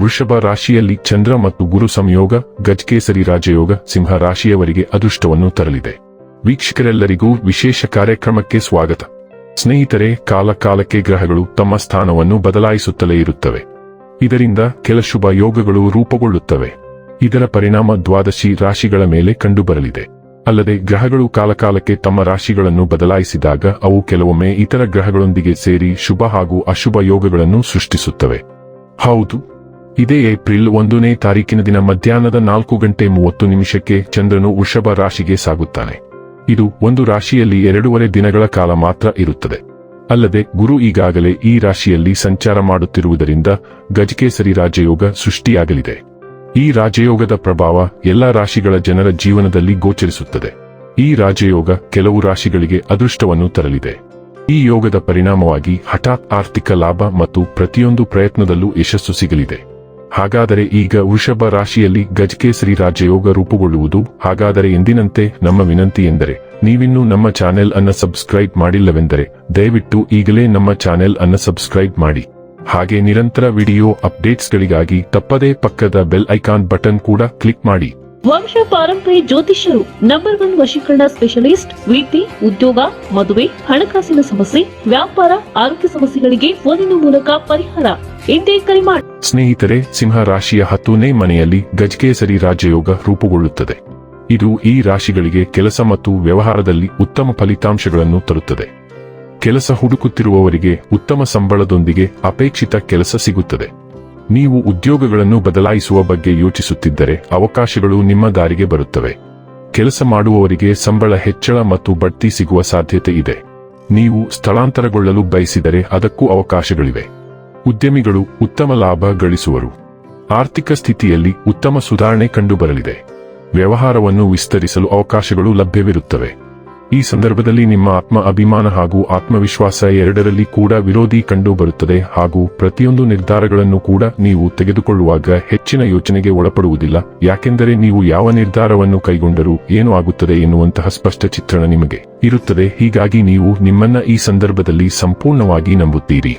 ವೃಷಭ ರಾಶಿಯಲ್ಲಿ ಚಂದ್ರ ಮತ್ತು ಗುರು ಸಂಯೋಗ, ಗಜಕೇಸರಿ ರಾಜಯೋಗ, ಸಿಂಹ ರಾಶಿಯವರಿಗೆ ಅದೃಷ್ಟವನ್ನು ತರಲಿದೆ. ವೀಕ್ಷಕರೆಲ್ಲರಿಗೂ ವಿಶೇಷ ಕಾರ್ಯಕ್ರಮಕ್ಕೆ ಸ್ವಾಗತ. ಸ್ನೇಹಿತರೆ, ಕಾಲಕಾಲಕ್ಕೆ ಗ್ರಹಗಳು ತಮ್ಮ ಸ್ಥಾನವನ್ನು ಬದಲಾಯಿಸುತ್ತಲೇ ಇರುತ್ತವೆ. ಇದರಿಂದ ಕೆಲ ಶುಭ ಯೋಗಗಳು ರೂಪುಗೊಳ್ಳುತ್ತವೆ. ಇದರ ಪರಿಣಾಮ ದ್ವಾದಶಿ ರಾಶಿಗಳ ಮೇಲೆ ಕಂಡುಬರಲಿದೆ. ಅಲ್ಲದೆ ಗ್ರಹಗಳು ಕಾಲಕಾಲಕ್ಕೆ ತಮ್ಮ ರಾಶಿಗಳನ್ನು ಬದಲಾಯಿಸಿದಾಗ ಅವು ಕೆಲವೊಮ್ಮೆ ಇತರ ಗ್ರಹಗಳೊಂದಿಗೆ ಸೇರಿ ಶುಭ ಹಾಗೂ ಅಶುಭ ಯೋಗಗಳನ್ನು ಸೃಷ್ಟಿಸುತ್ತವೆ. ಹೌದು ಇದೇ ಏಪ್ರಿಲ್ ಒಂದನೇ ತಾರೀಕಿನ ದಿನ ಮಧ್ಯಾಹ್ನದ ನಾಲ್ಕು ಗಂಟೆ ಮೂವತ್ತು ನಿಮಿಷಕ್ಕೆ ಚಂದ್ರನು ವೃಷಭ ರಾಶಿಗೆ ಸಾಗುತ್ತಾನೆ. ಇದು ಒಂದು ರಾಶಿಯಲ್ಲಿ ಎರಡೂವರೆ ದಿನಗಳ ಕಾಲ ಮಾತ್ರ ಇರುತ್ತದೆ. ಅಲ್ಲದೆ ಗುರು ಈಗಾಗಲೇ ಈ ರಾಶಿಯಲ್ಲಿ ಸಂಚಾರ ಮಾಡುತ್ತಿರುವುದರಿಂದ ಗಜಕೇಸರಿ ರಾಜಯೋಗ ಸೃಷ್ಟಿಯಾಗಲಿದೆ. ಈ ರಾಜಯೋಗದ ಪ್ರಭಾವ ಎಲ್ಲ ರಾಶಿಗಳ ಜನರ ಜೀವನದಲ್ಲಿ ಗೋಚರಿಸುತ್ತದೆ. ಈ ರಾಜಯೋಗ ಕೆಲವು ರಾಶಿಗಳಿಗೆ ಅದೃಷ್ಟವನ್ನು ತರಲಿದೆ. ಈ ಯೋಗದ ಪರಿಣಾಮವಾಗಿ ಹಠಾತ್ ಆರ್ಥಿಕ ಲಾಭ ಮತ್ತು ಪ್ರತಿಯೊಂದು ಪ್ರಯತ್ನದಲ್ಲೂ ಯಶಸ್ಸು ಸಿಗಲಿದೆ. ಹಾಗಾದರೆ ಈಗ ವೃಷಭ ರಾಶಿಯಲ್ಲಿ ಗಜಕೇಸರಿ ರಾಜಯೋಗ ರೂಪುಗೊಳ್ಳುವುದು ಹಾಗಾದರೆ ಎಂದಿನಂತೆ ನಮ್ಮ ವಿನಂತಿ ಎಂದರೆ, ನೀವಿನ್ನೂ ನಮ್ಮ ಚಾನೆಲ್ ಅನ್ನ ಸಬ್ಸ್ಕ್ರೈಬ್ ಮಾಡಿಲ್ಲವೆಂದರೆ, ದಯವಿಟ್ಟು ಈಗಲೇ ನಮ್ಮ ಚಾನೆಲ್ ಅನ್ನ ಸಬ್ಸ್ಕ್ರೈಬ್ ಮಾಡಿ. ಹಾಗೆ ನಿರಂತರ ವಿಡಿಯೋ ಅಪ್ಡೇಟ್ಸ್ಗಳಿಗಾಗಿ ತಪ್ಪದೇ ಪಕ್ಕದ ಬೆಲ್ ಐಕಾನ್ ಬಟನ್ ಕೂಡ ಕ್ಲಿಕ್ ಮಾಡಿ. ವಂಶ ಪಾರಂಪರಿ ಜ್ಯೋತಿಷ್ಯರು ನಂಬರ್ ಒನ್ ವಶೀಕರಣ ಸ್ಪೆಷಲಿಸ್ಟ್ ರೀತಿ ಉದ್ಯೋಗ, ಮದುವೆ, ಹಣಕಾಸಿನ ಸಮಸ್ಯೆ, ವ್ಯಾಪಾರ, ಆರೋಗ್ಯ ಸಮಸ್ಯೆಗಳಿಗೆ ಫೋನಿನ ಮೂಲಕ ಪರಿಹಾರ. ಇಂದೇ ಕರೆ ಮಾಡಿ ಸ್ನೇಹಿತರೆ, ಸಿಂಹ ರಾಶಿಯ ಹತ್ತನೇ ಮನೆಯಲ್ಲಿ ಗಜಕೇಸರಿ ರಾಜಯೋಗ ರೂಪುಗೊಳ್ಳುತ್ತದೆ. ಇದು ಈ ರಾಶಿಗಳಿಗೆ ಕೆಲಸ ಮತ್ತು ವ್ಯವಹಾರದಲ್ಲಿ ಉತ್ತಮ ಫಲಿತಾಂಶಗಳನ್ನು ತರುತ್ತದೆ. ಕೆಲಸ ಹುಡುಕುತ್ತಿರುವವರಿಗೆ ಉತ್ತಮ ಸಂಬಳದೊಂದಿಗೆ ಅಪೇಕ್ಷಿತ ಕೆಲಸ ಸಿಗುತ್ತದೆ. ನೀವು ಉದ್ಯೋಗಗಳನ್ನು ಬದಲಾಯಿಸುವ ಬಗ್ಗೆ ಯೋಚಿಸುತ್ತಿದ್ದರೆ ಅವಕಾಶಗಳು ನಿಮ್ಮ ದಾರಿಗೆ ಬರುತ್ತವೆ. ಕೆಲಸ ಮಾಡುವವರಿಗೆ ಸಂಬಳ ಹೆಚ್ಚಳ ಮತ್ತು ಬಡ್ತಿ ಸಿಗುವ ಸಾಧ್ಯತೆ ಇದೆ. ನೀವು ಸ್ಥಳಾಂತರಗೊಳ್ಳಲು ಬಯಸಿದರೆ ಅದಕ್ಕೂ ಅವಕಾಶಗಳಿವೆ. ಉದ್ಯಮಿಗಳು ಉತ್ತಮ ಲಾಭ ಗಳಿಸುವರು. ಆರ್ಥಿಕ ಸ್ಥಿತಿಯಲ್ಲಿ ಉತ್ತಮ ಸುಧಾರಣೆ ಕಂಡುಬರಲಿದೆ. ವ್ಯವಹಾರವನ್ನು ವಿಸ್ತರಿಸಲು ಅವಕಾಶಗಳು ಲಭ್ಯವಿರುತ್ತವೆ. ಈ ಸಂದರ್ಭದಲ್ಲಿ ನಿಮ್ಮ ಆತ್ಮ ಅಭಿಮಾನ ಹಾಗೂ ಆತ್ಮವಿಶ್ವಾಸ ಎರಡರಲ್ಲಿ ಕೂಡ ವಿರೋಧಿ ಕಂಡುಬರುತ್ತದೆ ಹಾಗೂ ಪ್ರತಿಯೊಂದು ನಿರ್ಧಾರಗಳನ್ನು ಕೂಡ ನೀವು ತೆಗೆದುಕೊಳ್ಳುವಾಗ ಹೆಚ್ಚಿನ ಯೋಚನೆಗೆ ಒಳಪಡುವುದಿಲ್ಲ. ಯಾಕೆಂದರೆ ನೀವು ಯಾವ ನಿರ್ಧಾರವನ್ನು ಕೈಗೊಂಡರೂ ಏನು ಆಗುತ್ತದೆ ಎನ್ನುವಂತಹ ಸ್ಪಷ್ಟ ಚಿತ್ರಣ ನಿಮಗೆ ಇರುತ್ತದೆ. ಹೀಗಾಗಿ ನೀವು ನಿಮ್ಮನ್ನ ಈ ಸಂದರ್ಭದಲ್ಲಿ ಸಂಪೂರ್ಣವಾಗಿ ನಂಬುತ್ತೀರಿ.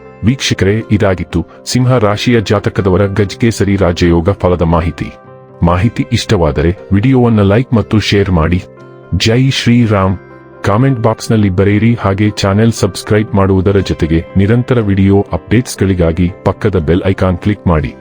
ವೀಕ್ಷಕರೇ, ಇದಾಗಿತ್ತು ಸಿಂಹ ರಾಶಿಯ ಜಾತಕದವರ ಗಜ್ಕೇಸರಿ ರಾಜಯೋಗ ಫಲದ ಮಾಹಿತಿ. ಮಾಹಿತಿ ಇಷ್ಟವಾದರೆ ವಿಡಿಯೋವನ್ನು ಲೈಕ್ ಮತ್ತು ಶೇರ್ ಮಾಡಿ. ಜೈ ಶ್ರೀರಾಮ್. ಕಾಮೆಂಟ್ ಬಾಕ್ಸ್ನಲ್ಲಿ ಬರೆಯಿರಿ ಹಾಗೆ ಚಾನೆಲ್ ಸಬ್ಸ್ಕ್ರೈಬ್ ಮಾಡುವುದರ ಜೊತೆಗೆ ನಿರಂತರ ವಿಡಿಯೋ ಅಪ್ಡೇಟ್ಸ್ಗಳಿಗಾಗಿ ಪಕ್ಕದ ಬೆಲ್ ಐಕಾನ್ ಕ್ಲಿಕ್ ಮಾಡಿ.